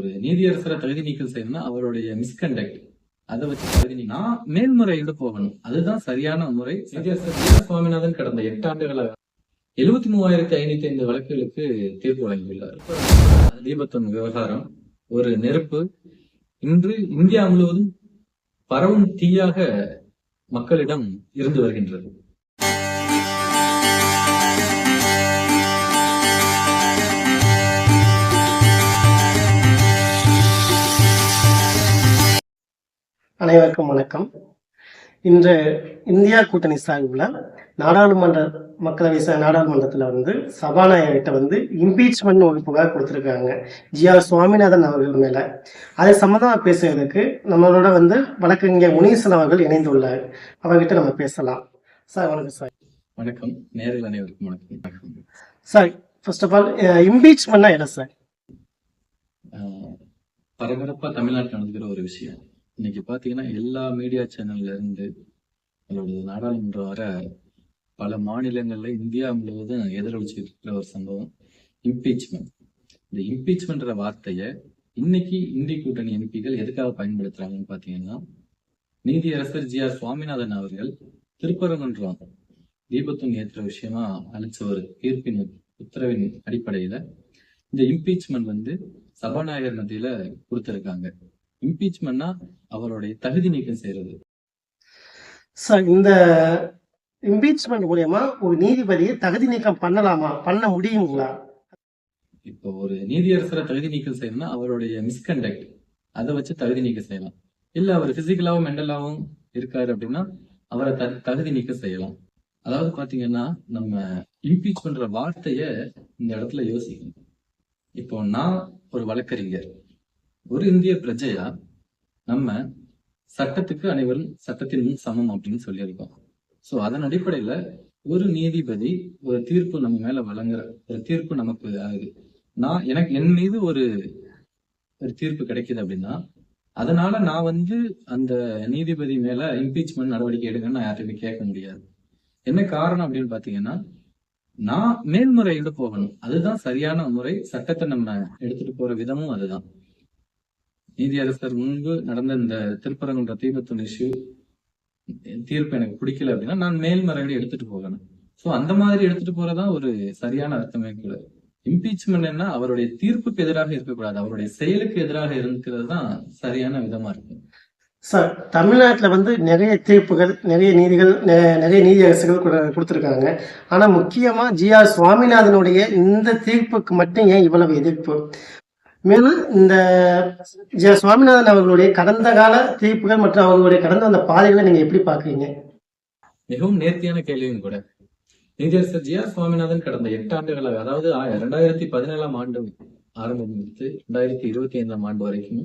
ஒரு நீதியரசரை தகுதி நீக்கம் செய்யணும்னா அவருடைய மிஸ்கண்டக்ட். அதை வச்சு தகுதி நீ- நான் மேல்முறையீடு போகணும். அதுதான் சரியான முறை. நீதியரசர். சுவாமிநாதன் கடந்த எட்டு ஆண்டுகளாக எழுபத்தி மூவாயிரத்தி ஐநூத்தி ஐந்து வழக்குகளுக்கு தீர்ப்பு வழங்கியுள்ளார். தீபத்தன் விவகாரம் ஒரு நெருப்பு. இன்று இந்தியா முழுவதும் பரவும் தீயாக மக்களிடம் இருந்து வருகின்றது. அனைவருக்கும் வணக்கம். இன்று இந்தியா கூட்டணி சார்பில் நாடாளுமன்ற மக்களவை நாடாளுமன்றத்தில் வந்து சபாநாயகர்கிட்ட வந்து இம்பீச்மெண்ட் ஒரு புகார் கொடுத்துருக்காங்க. ஜி ஆர் சுவாமிநாதன் அவர்கள் மேலே. அது சம்மந்தமாக பேசுவதற்கு நம்மளோட வந்து வழக்கறிஞர் முனீசன் அவர்கள் இணைந்துள்ளார். அவர்கிட்ட நம்ம பேசலாம். சார் வணக்கம் சார். வணக்கம். நேரில் அனைவருக்கும் வணக்கம். சார் ஃபர்ஸ்ட் ஆஃப் ஆல் இம்பீச்மெண்ட்னா என்ன சார்? ஆஹ் பரபரப்பா தமிழ்நாட்டில் நடந்துக்கிற ஒரு விஷயம். இன்னைக்கு பாத்தீங்கன்னா எல்லா மீடியா சேனல்ல இருந்து அதோட நாடாளுமன்றம் வர பல மாநிலங்கள்ல இந்தியா முழுவதும் எதிரொலிச்சுட்டு இருக்கிற ஒரு சம்பவம் இம்பீச்மெண்ட் இந்த இம்பீச்மெண்ட்ற வார்த்தையை இன்னைக்கு இந்திய கூட்டணி எம்பிகள் எதுக்காக பயன்படுத்துறாங்கன்னு பாத்தீங்கன்னா நீதியரசர் ஜி ஆர் சுவாமிநாதன் அவர்கள் திருப்பரங்குன்றம் தீபத்துன் ஏற்ற விஷயமா அளிச்ச ஒரு தீர்ப்பின் உத்தரவின் அடிப்படையில இந்த இம்பீச்மெண்ட் வந்து சபாநாயகர் மத்தியில கொடுத்திருக்காங்க. இம்பீச்மெண்ட்னா அவருடைய தகுதி நீக்கம் செய்யறது சார் இந்த இம்பீச்மெண்ட் மூலியமா ஒரு நீதிபதியை தகுதி நீக்கம் பண்ணலாமா? பண்ண முடியுங்களா? இப்போ ஒரு நீதியரசரை தகுதி நீக்கம் செய்யணும்னா அவருடைய மிஸ்கண்டக்ட் அதை வச்சு தகுதி நீக்கம் செய்யலாம். இல்ல அவர் பிசிக்கலாவும் மென்டலாவும் இருக்காரு அப்படின்னா அவரை தகுதி நீக்கம் செய்யலாம். அதாவது பாத்தீங்கன்னா நம்ம இம்பீச் பண்ற வார்த்தைய இந்த இடத்துல யோசிக்கணும். இப்போ நான் ஒரு வழக்கறிஞர். ஒரு இந்திய பிரஜையா நம்ம சட்டத்துக்கு அனைவரும் சட்டத்தின் முன் சமம் அப்படின்னு சொல்லியிருக்கோம். சோ அதன் அடிப்படையில ஒரு நீதிபதி ஒரு தீர்ப்பு நம்ம மேல வழங்குற ஒரு தீர்ப்பு நமக்கு ஆகுது நான் எனக்கு என் மீது ஒரு ஒரு தீர்ப்பு கிடைக்குது அப்படின்னா அதனால நான் வந்து அந்த நீதிபதி மேல இம்பீச்மெண்ட் நடவடிக்கை எடுங்கன்னு நான் யார்ட்டுமே கேட்க முடியாது. என்ன காரணம் அப்படின்னு பாத்தீங்கன்னா நான் மேல்முறையீடு போகணும். அதுதான் சரியான முறை. சட்டத்தை நம்ம எடுத்துட்டு போற விதமும் அதுதான். நீதியரசர் முன்பு நடந்த இந்த திருப்பரங்குன்ற தீபத்தின் இஷ்யூ தீர்ப்பு எனக்கு பிடிக்கல அப்படின்னா நான் மேல்மறையோடு எடுத்துட்டு போகணும் சோ அந்த மாதிரி எடுத்துட்டு போறதா ஒரு சரியான அர்த்தமே கூட. இம்பீச்மெண்ட்னா அவருடைய தீர்ப்புக்கு எதிராக இருக்கக்கூடாது. அவருடைய செயலுக்கு எதிராக இருக்கிறது தான் சரியான விதமா இருக்கு. சார் தமிழ்நாட்டில் வந்து நிறைய தீர்ப்புகள் நிறைய நீதிகள் நிறைய நீதியரசுகள் கொடு- கொடுத்திருக்காங்க. ஆனால் முக்கியமாக ஜி ஆர் சுவாமிநாதனுடைய இந்த தீர்ப்புக்கு மட்டும் ஏன் இவ்வளவு எதிர்ப்பு? மேலும் இந்த ஜி சுவாமிநாதன் அவர்களுடைய கடந்த கால தீர்ப்புகள் மற்றும் அவர்களுடைய கடந்த அந்த பாதைகளை நீங்க எப்படி பாக்குறீங்க மிகவும் நேர்த்தியான கேள்வியும் கூட. நீதியரசர் ஜி ஆர் சுவாமிநாதன் கடந்த எட்டு ஆண்டுகளாக அதாவது இரண்டாயிரத்தி பதினேழாம் ஆண்டு ஆரம்பித்து இரண்டாயிரத்தி இருபத்தி ஐந்தாம் ஆண்டு வரைக்கும்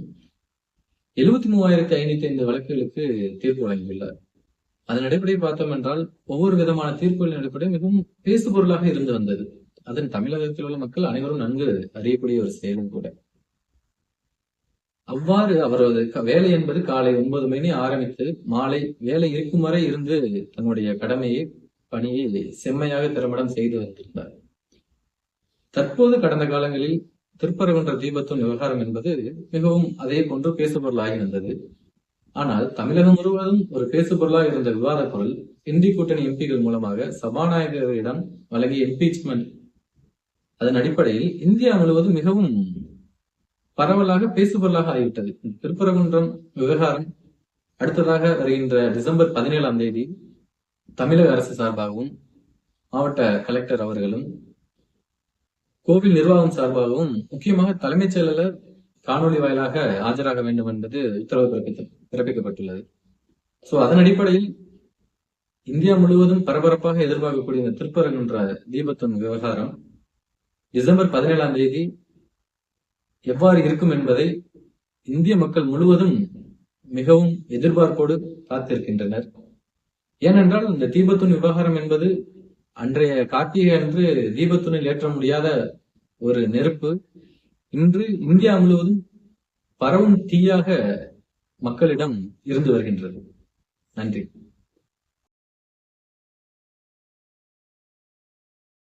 எழுபத்தி மூவாயிரத்தி ஐநூத்தி ஐந்து வழக்குகளுக்கு தீர்ப்பு வழங்கியுள்ளார். அதன் அடிப்படையில் பார்த்தோம் என்றால் ஒவ்வொரு விதமான தீர்ப்புகளின் அடிப்படை மிகவும் பேசுபொருளாக இருந்து வந்தது. அதன் தமிழகத்தில் உள்ள மக்கள் அனைவரும் நன்கு அறியக்கூடிய ஒரு செயலும் கூட. அவ்வாறு அவரது க- வேலை என்பது காலை ஒன்பது மணி ஆரம்பித்து மாலை வேலை இருக்கும் வரை இருந்து தன்னுடைய கடமையை பணியை செம்மையாக திறம்படம் செய்து வந்திருந்தார். தற்போது கடந்த காலங்களில் திருப்பரங்குன்ற தீபத்தின் விவகாரம் என்பது மிகவும் அதே போன்று பேசுபொருளாகி வந்தது. ஆனால் தமிழகம் முழுவதும் ஒரு பேசுபொருளாக இருந்த விவாத பொருள் இந்தி கூட்டணி எம்பிகள் மூலமாக சபாநாயகரிடம் வழங்கிய இம்பீச்மெண்ட் அதன் அடிப்படையில் இந்தியா முழுவதும் மிகவும் பரவலாக பேசுபொருளாக ஆகிவிட்டது. திருப்பரங்குன்றம் விவகாரம் அடுத்ததாக வருகின்ற டிசம்பர் பதினேழாம் தேதி தமிழக அரசு சார்பாகவும் மாவட்ட கலெக்டர் அவர்களும் கோவில் நிர்வாகம் சார்பாகவும் முக்கியமாக தலைமைச் செயலாளர் காணொலி வாயிலாக ஆஜராக வேண்டும் என்பது உத்தரவு பிறப்பித்த- பிறப்பிக்கப்பட்டுள்ளது. சோ அதன் அடிப்படையில் இந்தியா முழுவதும் பரபரப்பாக எதிர்பார்க்கக்கூடிய இந்த திருப்பரங்குன்ற தீபத்தின் விவகாரம் டிசம்பர் பதினேழாம் தேதி எவ்வாறு இருக்கும் என்பதை இந்திய மக்கள் முழுவதும் மிகவும் எதிர்பார்ப்போடு காத்திருக்கின்றனர். ஏனென்றால் இந்த தீபத்துண் விவகாரம் என்பது அன்றைய கார்த்திகை அன்று தீபத்துனில் ஏற்ற முடியாத ஒரு நெருப்பு. இன்று இந்தியா முழுவதும் பரவும் தீயாக மக்களிடம் இருந்து வருகின்றது. நன்றி.